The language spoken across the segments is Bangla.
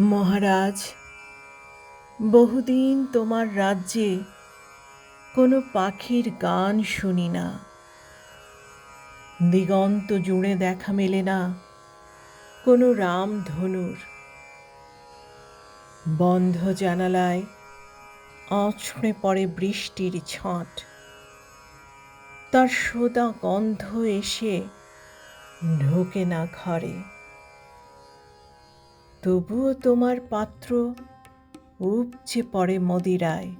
মহারাজ, বহুদিন তোমার রাজ্যে কোনো পাখির গান শুনি না। দিগন্ত জুড়ে দেখা মেলে না কোনো রাম ধনুর। বন্ধ জানালায় আছড়ে পড়ে বৃষ্টির ছাঁট তার সোদা গন্ধ এসে ঢোকে না ঘরে। তবুও তোমার পাত্র উপচে পড়ে মদিরায়।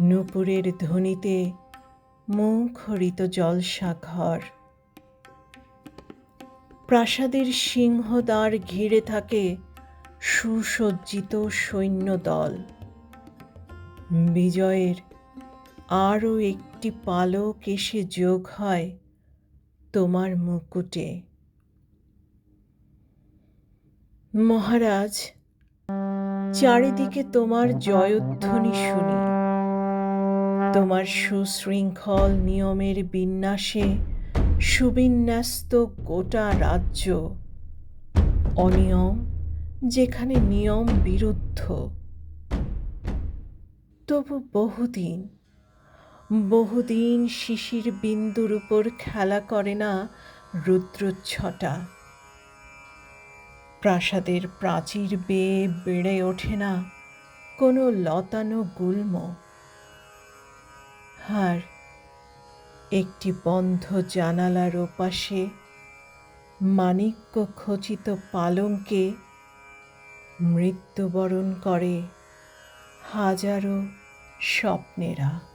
নূপুরের ধ্বনিতে মুখরিত জলসা ঘর প্রাসাদের সিংহদ্বার ঘিরে থাকে সুসজ্জিত সৈন্যদল। বিজয়ের আরও একটি পালক এসে যোগ হয় তোমার মুকুটে। মহারাজ, চারিদিকে তোমার জয়ধ্বনি শুনি। তোমার সুশৃঙ্খল নিয়মের বিন্যাসে সুবিন্যস্ত গোটা রাজ্য অনিয়ম যেখানে নিয়ম বিরুদ্ধ। তবু বহুদিন বহুদিন শিশির বিন্দুর উপর খেলা করে না রুদ্রচ্ছটা। প্রাসাদের প্রাচীর বেয়ে বেড়ে ওঠে না কোনো লতানো গুল্ম। আর একটি বন্ধ জানালার ওপাশে মানিক্য খচিত পালঙ্কে মৃত্যুবরণ করে হাজারো স্বপ্নেরা।